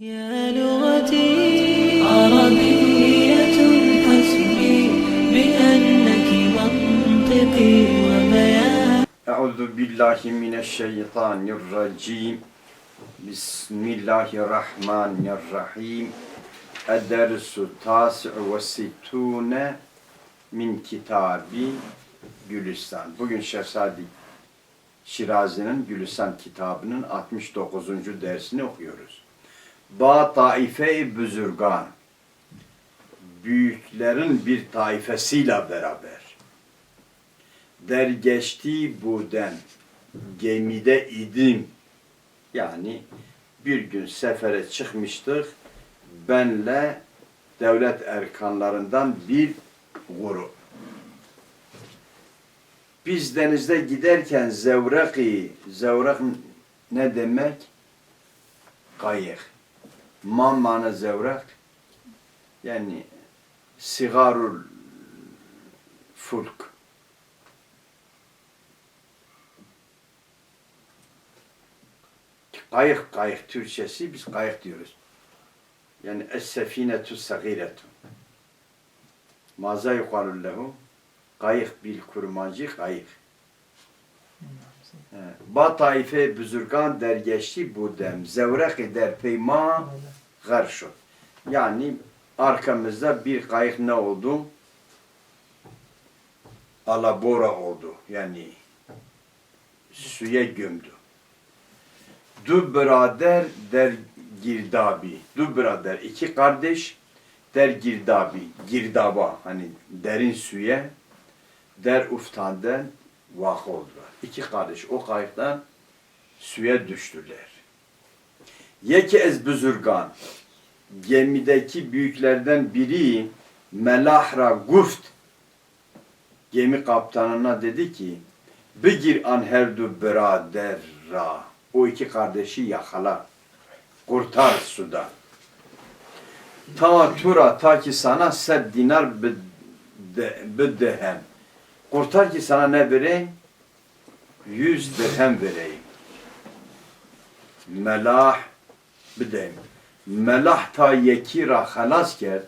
يا لغتي عربية حسبي بأنك منطقي وبياني Euzu billahi mineşşeytanirracim. Bismillahirrahmanirrahim. Edersu tasi'u ve sittune min kitabi Gülistan. Bugün Şehzadi Şirazi'nin Gülistan kitabının 69. dersini okuyoruz. Ba taife-i büzürgan. Büyüklerin bir taifesiyle beraber. Der geçti buden gemide idim. Yani bir gün sefere çıkmıştık benle devlet erkanlarından bir grup biz denizde giderken zevraki zevrak ne demek? Kayık mammanı zevrak yani sigarul fulk Kayık, kayık Türkçesi biz kayık diyoruz. Yani es-sefinetu sagiretu. Maza yukarı lehu. Kayık bil kurmancı kayık. Ba taife büzürgan der geçti bu dem. Zevrek der peyma garşo. Yani arkamızda bir kayık ne oldu? Alabora oldu. Yani suya gömdü. Du birader der girdabi. Du birader iki kardeş der girdabi. Girdaba hani derin suya der uftandan vak oldular. İki kardeş o kayıktan suya düştüler. Yeki ez büzürgan gemideki büyüklerden biri Melahra Guft gemi kaptanına dedi ki Bigir an herdu biraderra o iki kardeşi yakala. Kurtar suda. Ta tura ta ki sana sed dinar büddehem. Kurtar ki sana ne vereyim? Yüz dirhem vereyim. Melah büddehem. Melah ta yekira halas ker.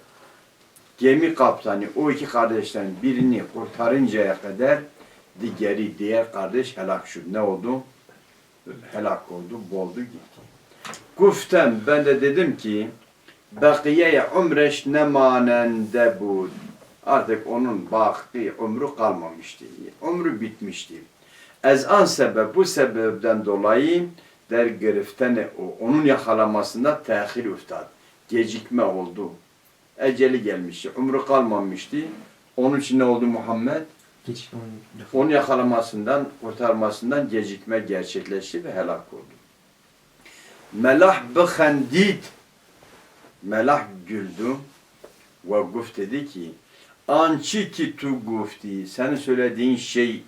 Gemi kaptanı o iki kardeşten birini kurtarıncaya kadar diğeri diğer kardeş helak şu. Ne oldu? helak oldu, boldu gitti. Guftem ben de dedim ki Bakiye umreş ne manende bu. Artık onun baki ömrü kalmamıştı. Ömrü bitmişti. Ez an sebep bu sebepten dolayı der giriftene onun yakalamasında tehir üftad. Gecikme oldu. Eceli gelmişti. Ömrü kalmamıştı. Onun için ne oldu Muhammed? Geçik onu Onu yakalamasından, kurtarmasından gecikme gerçekleşti ve helak oldu. Melah bıhendid. Melah güldü ve guf dedi ki Ançi ki tu gufti. Senin söylediğin şey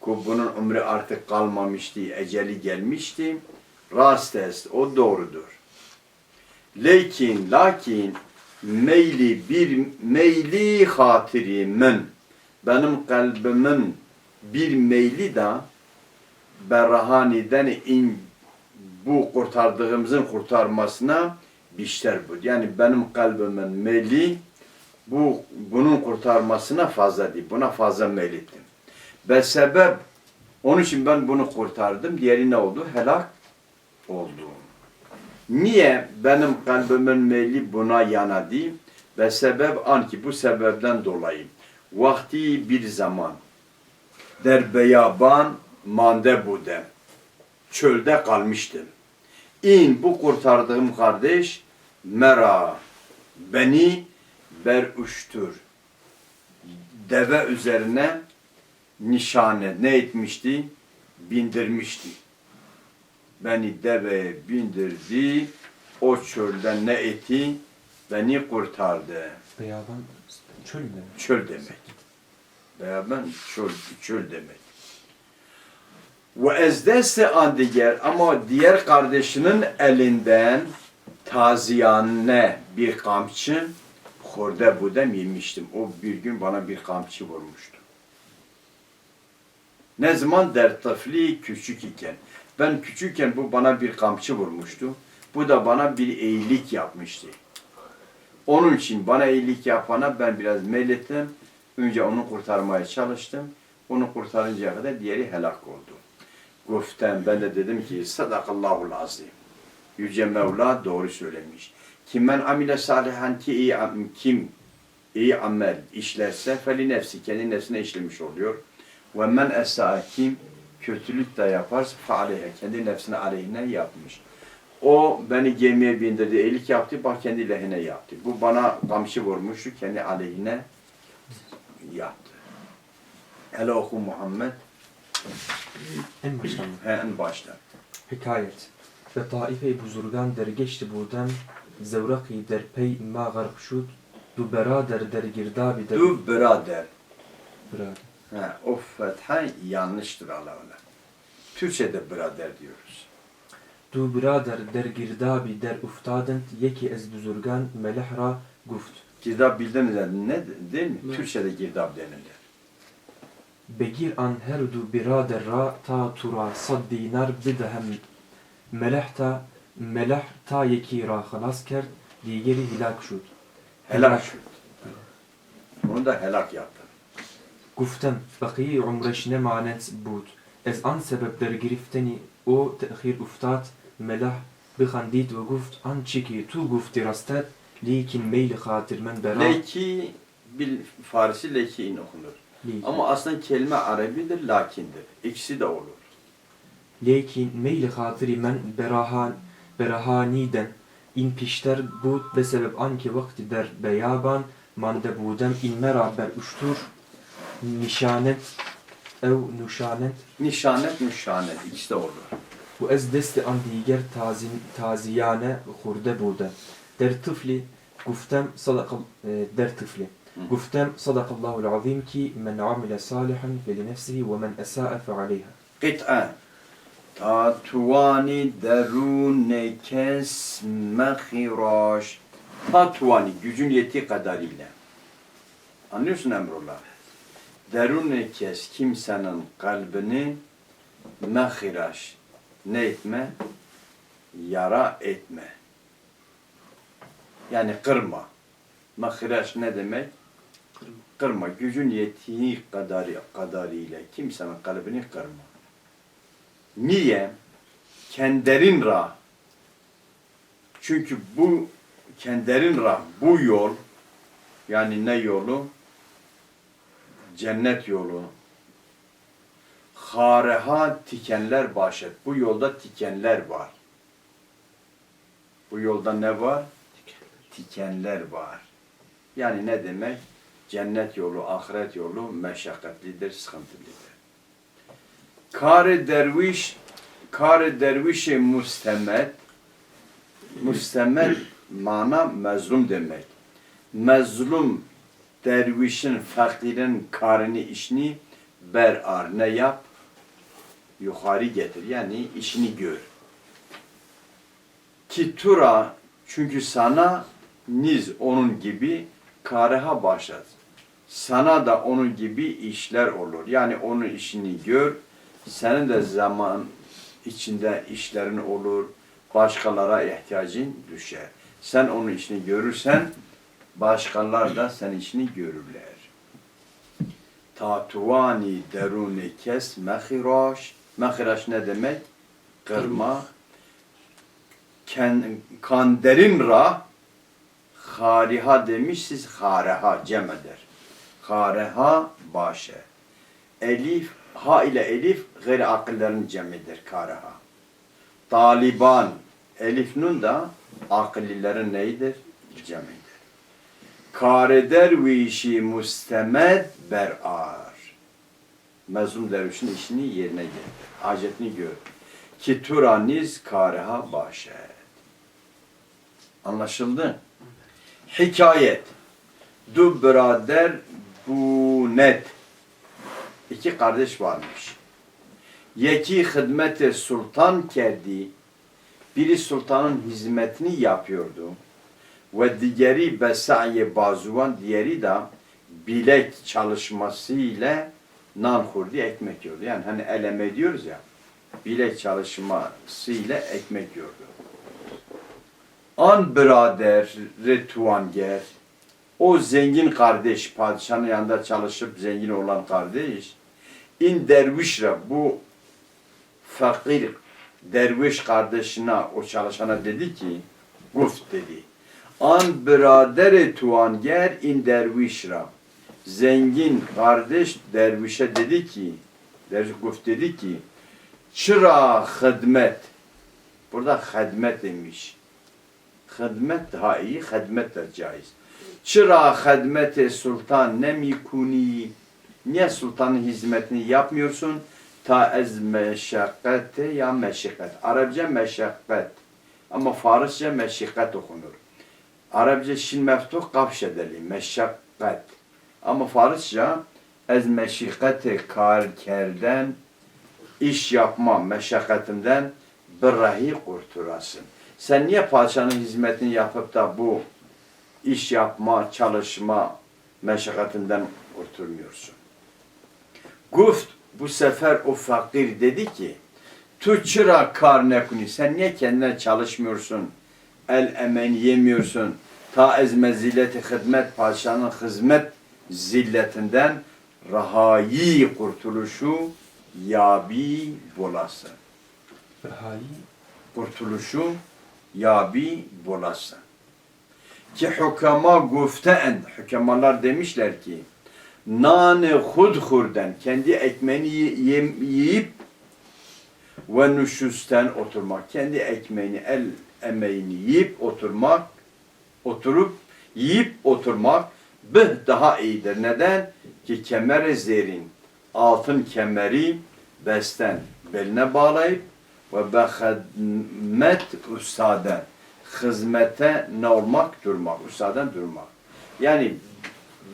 ko bunun ömrü artık kalmamıştı, eceli gelmişti. Rast est, o doğrudur. Lekin, lakin meyli bir meyli hatirimin benim kalbimin bir meyli de Berhani'den in bu kurtardığımızın kurtarmasına bişter bu. Yani benim kalbimin meyli bu bunun kurtarmasına fazla değil. Buna fazla meylettim. Ve sebep onun için ben bunu kurtardım. Diğeri ne oldu? Helak oldu. Niye benim kalbimin meyli buna yana değil? Ve sebep an ki bu sebepten dolayı vakti bir zaman der beyaban mande budem. Çölde kalmıştım. İn bu kurtardığım kardeş mera beni ber uçtur. Deve üzerine nişane ne etmişti? Bindirmişti. Beni deveye bindirdi. O çölden ne eti? Beni kurtardı Beyaban çöl mü? çöl demek. Veya ben çöl, çöl demek. Ve ezdeste an diğer ama diğer kardeşinin elinden taziyane bir kamçı horde budem yemiştim. O bir gün bana bir kamçı vurmuştu. Ne zaman der tıfli küçük iken. Ben küçükken bu bana bir kamçı vurmuştu. Bu da bana bir iyilik yapmıştı. Onun için bana iyilik yapana ben biraz meylettim. Önce onu kurtarmaya çalıştım. Onu kurtarıncaya kadar diğeri helak oldu. Guften ben de dedim ki sadakallahul azim. Yüce Mevla doğru söylemiş. Kim men amile salihan ki iyi kim iyi amel işlerse feli nefsi kendi nefsine işlemiş oluyor. Ve men esa kim kötülük de yaparsa fe aleyhe kendi nefsine aleyhine yapmış. O beni gemiye bindirdi, iyilik yaptı, bak kendi lehine yaptı. Bu bana kamçı vurmuştu, kendi aleyhine yaptı. Hele oku Muhammed, En baştan. he, en başta. Hikayet. Ve taife buzurgan dergeçti budem zevraki der pey ma garb şud du berader der girdabi der Du. Berader. Ha, o fetha yanlıştır Allah Allah. Türkçe'de birader diyoruz. Du birader der girdabi der uftadent yeki ez buzurgan melehra guft. Girdap bildiniz ya, ne değil mi? Evet. Türkçe'de girdap denilir. Begir an her du birader ra ta tura sad dinar bidehem melehta Meleh ta yekî ra halas kerd, hilak şud. Helak şud. Onu da helak yaptı. Guftem, bakiyi umreşine manet bud. Ez an sebepler girifteni o tehir uftat, melah bıxandit ve guft an çiki tu gufti rastet, likin meyli hatir men bera. Leki, bil Farisi leki'in okunur. Lekin. Ama aslında kelime Arabidir, lakindir. İkisi de olur. Lekin meyli hatiri men berahan berhaniden in pişter bud be sebep anki vakti der beyaban mande budem in beraber üçtür nişanet ev nuşanet nişanet nuşanet işte olur. Bu ez desti an diğer tazin taziyane hurde bude. Der tıfli guftem sadaka e, der tıfli. Guftem sadakallahu azim ki men amile salihan ve li nefsihi ve men esae fe aleyha. Kıt'a Tatuani derune kes mehiraş. Tatuani gücün yettiği kadarıyla. Anlıyorsun Emrullah? Derune kes kimsenin kalbini mehiraş. Ne etme? Yara etme. Yani kırma. Mehiraş ne demek? Kırma. Gücün yettiği kadarı, kadarıyla kimsenin kalbini kırma. Niye? Kenderin ra. Çünkü bu kenderin ra, bu yol yani ne yolu? Cennet yolu. Hareha tikenler başet. Bu yolda tikenler var. Bu yolda ne var? Tikenler var. Yani ne demek? Cennet yolu, ahiret yolu meşakkatlidir, sıkıntılıdır. Kar derviş kar dervişe mustemet mustemet mana mezlum demek. Mezlum dervişin fakirin karını işini berar ne yap? Yukarı getir. Yani işini gör. Kitura çünkü sana niz onun gibi kareha başlat. Sana da onun gibi işler olur. Yani onun işini gör. Senin de zaman içinde işlerin olur. Başkalara ihtiyacın düşer. Sen onun işini görürsen başkalar da senin işini görürler. Tatuvani deruni kes mehiraş. Mehiraş ne demek? Kırma. Ken, kanderin ra hariha demiş siz hareha cem eder. Hareha başe. Elif ha ile elif gayri akılların cemidir kareha. Taliban elif nun da akıllilerin neyidir? Cemidir. Kare dervişi mustemed berar. Mezlum dervişin işini yerine getir. Hacetini gör. Ki turaniz kareha başet. Anlaşıldı? Hikayet. Du birader bu net. İki kardeş varmış. Yeki hizmeti sultan kerdi. Biri sultanın hizmetini yapıyordu. Ve diğeri besa'ye bazuvan, diğeri de bilek çalışması ile nan kurdu, ekmek yiyordu. Yani hani eleme diyoruz ya, bilek çalışması ile ekmek yiyordu. An biraderi tuvanger, o zengin kardeş, padişahın yanında çalışıp zengin olan kardeş, in dervişre, bu fakir derviş kardeşine, o çalışana dedi ki, guft dedi. An biraderi tuvanger in dervişre. Zengin kardeş dervişe dedi ki, derviş guft dedi ki, çıra hizmet. Burada hizmet demiş. Hizmet daha iyi, hizmet de caiz. Çıra hizmeti sultan ne mikuni? Niye sultanın hizmetini yapmıyorsun? Ta ez meşakkate ya meşakkat. Arapça meşakkat. Ama Farsça meşakkat okunur. Arapça şin meftuh kafş edeli. Meşakkat. Ama Farsça ez meşakkate kar kerden iş yapma meşakkatinden birahi kurtulasın. Sen niye padişahın hizmetini yapıp da bu iş yapma, çalışma meşakkatinden kurtulmuyorsun? Guft bu sefer o fakir dedi ki tu çıra kar nekuni sen niye kendine çalışmıyorsun? El emen yemiyorsun. Ta ez mezilleti hizmet padişahın hizmet zilletinden rahayi kurtuluşu yabi bulasın. Behai kurtuluşu yabi bulasın. Ki hukama güften, hükemalar demişler ki, nane hudhurden, kendi ekmeğini yiyip ve nüşüsten oturmak, kendi ekmeğini, el emeğini yiyip oturmak, oturup yiyip oturmak bih daha iyidir. Neden? Ki kemer zerin, altın kemeri besten beline bağlayıp ve behedmet ustaden hizmete ne olmak? Durmak. Ustaden durmak. Yani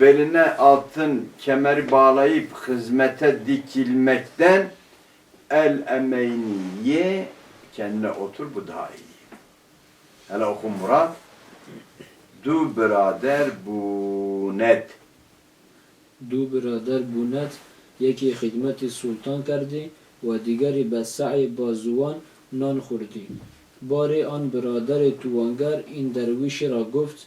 beline altın kemeri bağlayıp hizmete dikilmekten el emeğini ye, kendine otur bu daha iyi. Hele oku Murat. Du birader bu net. Du birader bu net. Yeki hizmeti sultan kerdi ve digeri bessai bazuvan nan kurdi. Bari an birader tuvangar in dervişi ra guft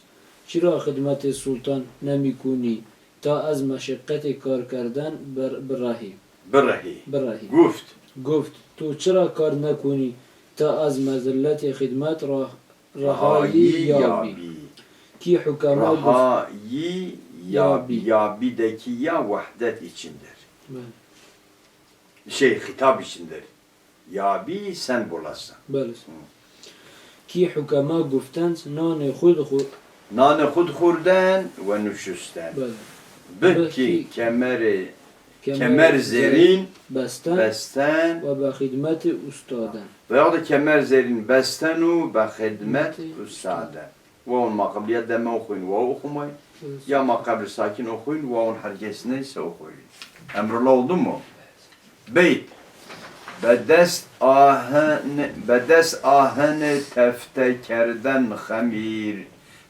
چرا خدمت سلطان نمی کنی تا از مشقت کار کردن بر براهی Birahi. براهی Guft. گفت تو چرا کار نکنی تا از مذلت خدمت را رهایی یابی کی حکما گفت Rahayi yabi. Yabi. Yabi'deki ya vahdet içindir. بله. Şey hitap içindir. Yabi sen bulasın. بله کی حکما گفتند نان خود Nanehud hurden ve nüşüsten. Bıkki kemeri kemer zerin besten, besten ve be hidmeti ustaden. Veya da kemer zerin bestenu be hidmet ustaden. Vavun makabliye deme okuyun, vav okumayın. Ya makabri sakin okuyun, vavun harekesi neyse okuyun. Emrullah oldu mu? Beyt. Bedes ahen bedes ahen tefte teftekerden hamir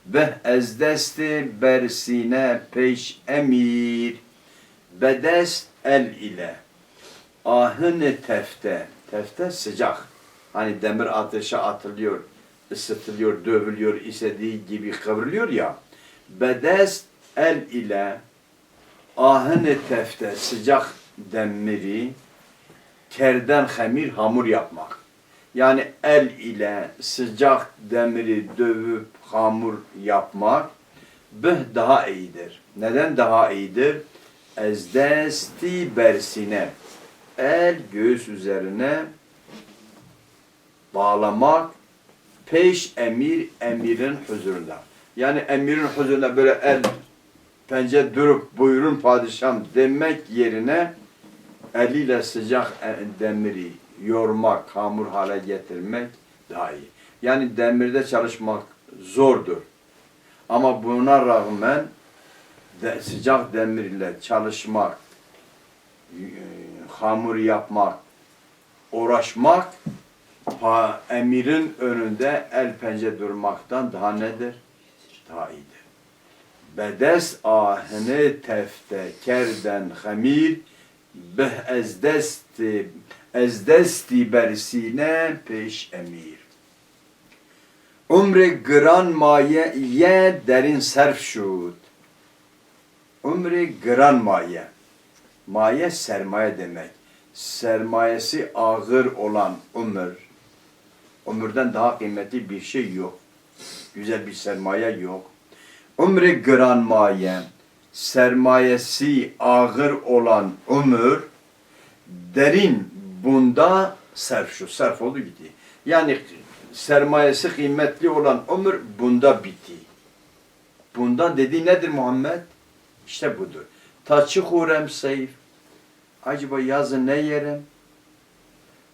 ve ez desti bersine peş emir bedest el ile. Ahın tefte tefte sıcak. Hani demir ateşe atılıyor ısıtılıyor dövülüyor istediği gibi kıvrılıyor ya. Bedest el ile ahın tefte sıcak demiri kerden hamir hamur yapmak. Yani el ile sıcak demiri dövüp hamur yapmak bih daha iyidir. Neden daha iyidir? Ezdesti bersine el göğüs üzerine bağlamak peş emir emirin huzurunda. Yani emirin huzurunda böyle el pence durup buyurun padişahım demek yerine eliyle sıcak e- demiri yormak, hamur hale getirmek daha iyi. Yani demirde çalışmak zordur. Ama buna rağmen de, sıcak demirle çalışmak, e, hamur yapmak, uğraşmak pa, emirin önünde el pence durmaktan daha nedir? Daha iyidir. Bedes ahine tefte kerden hamir bih ez desti ez desti bersine peş emir. Umri gran maye ye derin serf şud. Umri gran maye. Maye sermaye demek. Sermayesi ağır olan ömür. Ömürden daha kıymetli bir şey yok. Güzel bir sermaye yok. Umri gran maye. Sermayesi ağır olan ömür derin bunda serf şu. Serf oldu gitti. Yani sermayesi kıymetli olan ömür bunda bitti. Bunda dediği nedir Muhammed? İşte budur. Taçı hurem sayf. Acaba yazın ne yerim?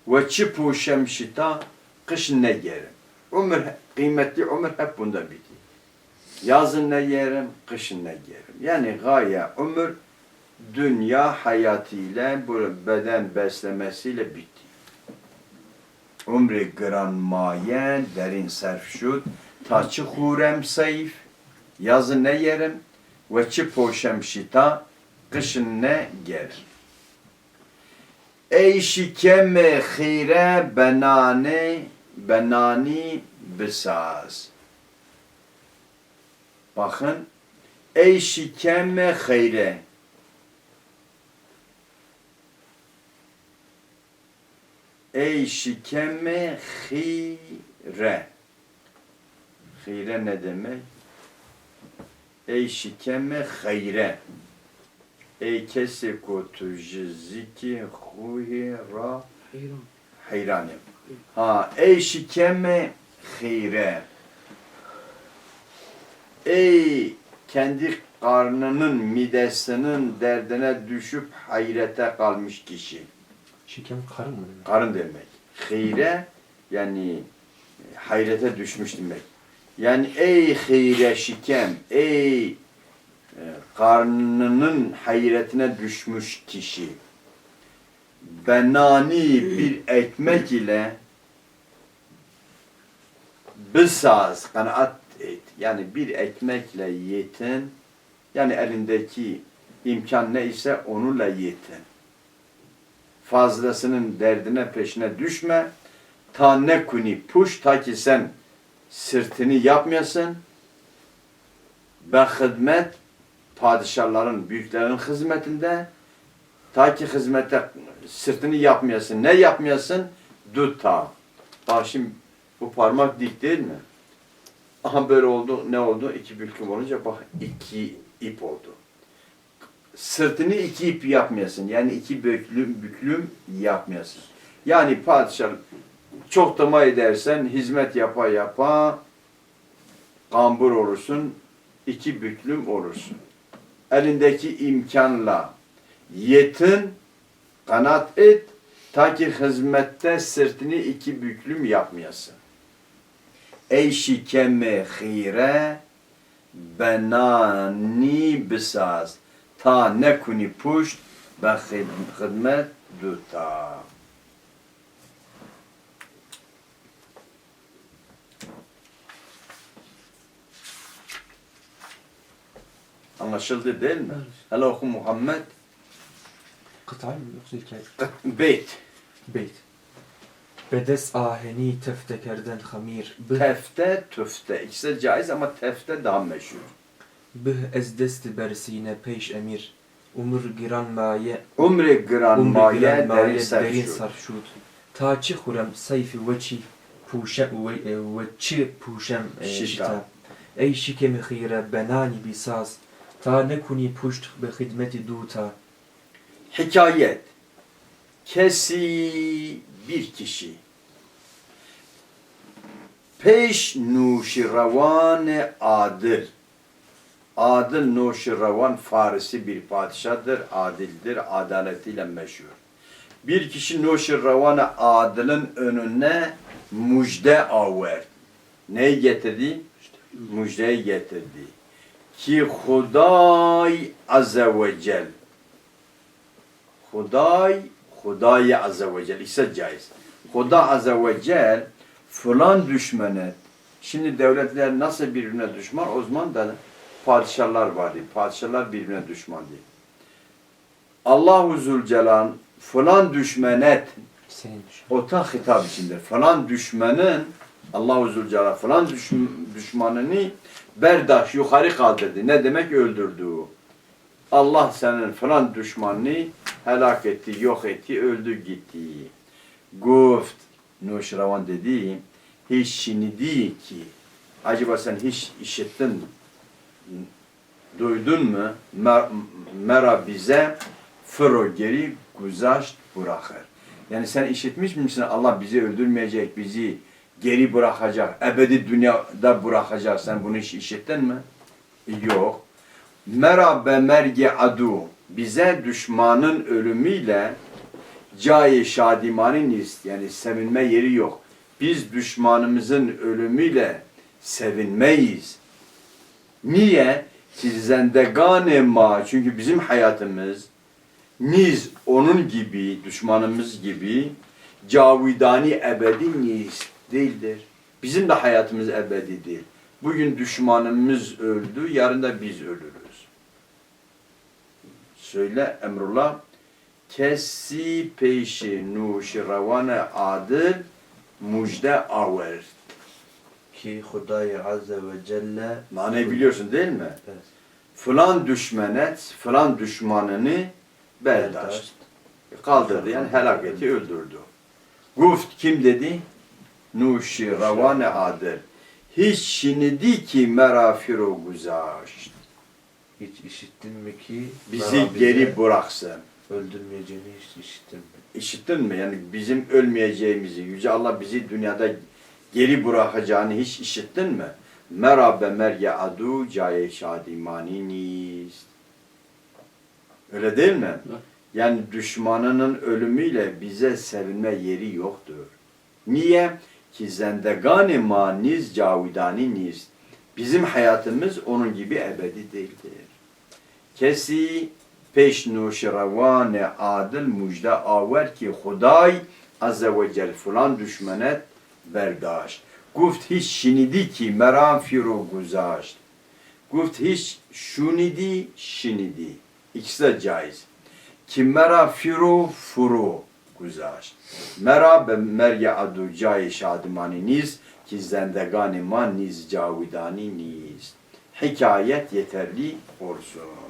Ve çi puşem şita. Kışın ne yerim? Ömür, kıymetli ömür hep bunda bitti. Yazın ne yerim? Kışın ne yerim? Yani gaye ömür dünya hayatıyla bu beden beslemesiyle bitti. Umri gran mayen derin serf şud. Taçı hurem sayf. Yazın ne yerim? Ve çi poşem şita. Kışın ne yer? Ey şikeme khire benane benani bisaz. Bakın. Ey şikeme khire. Ey şikeme khire. Khire ne demek? Ey şikeme hayre. Ey kesi kutu jiziki huhi ra Hayran. hayranim. Ha ey şikeme hayre. Ey kendi karnının midesinin derdine düşüp hayrete kalmış kişi. Şikem karın mı demek? Karın demek. Hayre yani hayrete düşmüş demek. Yani ey hayre şikem, ey e, karnının hayretine düşmüş kişi. Benani bir ekmek ile bisaz kanaat et. Yani bir ekmekle yetin. Yani elindeki imkan neyse onunla yetin fazlasının derdine peşine düşme. Ta ne kuni puş ta ki sen sırtını yapmayasın. Ben hizmet padişahların, büyüklerin hizmetinde ta ki hizmete sırtını yapmayasın. Ne yapmayasın? Dut ta. Bak şimdi bu parmak dik değil mi? Aha böyle oldu. Ne oldu? İki büküm olunca bak iki ip oldu sırtını iki ip yapmayasın. Yani iki büklüm, büklüm yapmayasın. Yani padişah çok da edersen hizmet yapa yapa kambur olursun, iki büklüm olursun. Elindeki imkanla yetin, kanat et, ta ki hizmette sırtını iki büklüm yapmayasın. Ey şikeme hire benani bisaz nekuni puşt ve khid- hizmet duta. Anlaşıldı değil mi? Evet. Hele oku Muhammed. Kıtay mı yoksa hikaye? Beyt. Beyt. Bedes aheni teftekerden hamir. Tefte, tüfte. İkisi caiz ama tefte daha meşhur. Bih ez desti bersine peş emir. Umur giran maye. Umri gran Umur maye giran derin maye derin serşur. sarşud. Ta çi hurem sayfi veçi puşem e, veçi puşem e, Şita. şita. Ey şikemi benani bisaz. Ta nekuni puşt be hidmeti duta. Hikayet. Kesi bir kişi. Peş nuşiravan adil. Adil nuşiravan Farisi bir padişahdır, adildir, adaletiyle meşhur. Bir kişi nuşiravan adilin önüne müjde aver. Neyi getirdi? Müjdeyi getirdi. Ki Huday Azze ve Celle Huday, Huday Azze ve Celle ise caiz. Huda Azze ve Celle falan düşmene, şimdi devletler nasıl birbirine düşman, o zaman da padişahlar vardı. Padişahlar birbirine düşman değil. Allahu Zülcelal falan düşmenet ota hitap içindir. Falan düşmenin Allahu Zülcelal falan düşm- düşmanını berdaş yukarı kaldırdı. Ne demek öldürdü? Allah senin falan düşmanını helak etti, yok etti, öldü gitti. Guft, Nuşravan dedi, hiç şimdi ki, acaba sen hiç işittin, duydun mu? Mer- Mera bize fıro geri guzaşt bırakır. Yani sen işitmiş misin Allah bizi öldürmeyecek, bizi geri bırakacak, ebedi dünyada bırakacak. Sen bunu hiç işittin mi? Yok. Merabe mergi adu bize düşmanın ölümüyle cayi şadimaniniz yani sevinme yeri yok. Biz düşmanımızın ölümüyle sevinmeyiz. Niye? Ki zendegane ma çünkü bizim hayatımız niz onun gibi düşmanımız gibi cavidani ebedi niz değildir. Bizim de hayatımız ebedi değil. Bugün düşmanımız öldü, yarın da biz ölürüz. Söyle Emrullah, kesi peşi nuşiravane adil müjde aver. Ki Hudayi Azze ve Celle Mane biliyorsun değil mi? Evet. Falan düşmenet, falan düşmanını berdaşt. Kaldırdı yani helak etti, öldürdü. Guft kim dedi? Nuşiravane adil. Hiç şinidi ki merafiru guzaşt. hiç işittin mi ki Bizi geri bıraksın. öldürmeyeceğini hiç işittin mi? İşittin mi? Yani bizim ölmeyeceğimizi, Yüce Allah bizi dünyada geri bırakacağını hiç işittin mi? Merabe merye adu caye şadimaniniz. Öyle değil mi? Yani düşmanının ölümüyle bize sevinme yeri yoktur. Niye? Ki zendegani maniz cavidaniniz. Bizim hayatımız onun gibi ebedi değildir. Kesi peş nuşiravane adil müjde aver ki Huday azze ve cel falan düşmenet berdaşt. Guft hiç şinidi ki meram firu guzaşt. Guft hiç şunidi şinidi. İkisi de caiz. Ki mera firu furu guzaşt. Mera be merye adu cai şadimani niz ki zendegani man niz cavidani niz. Hikayet yeterli olsun.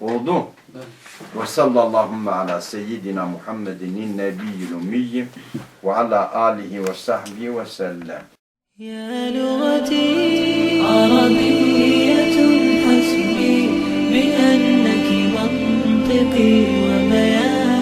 Oldu. Evet. Ve sallallahu ala seyyidina Muhammedin nebiyyil ummiyi ve ala alihi ve sahbihi ve sellem. يا لغتي عربية حسبي بأنك منطقي وبياني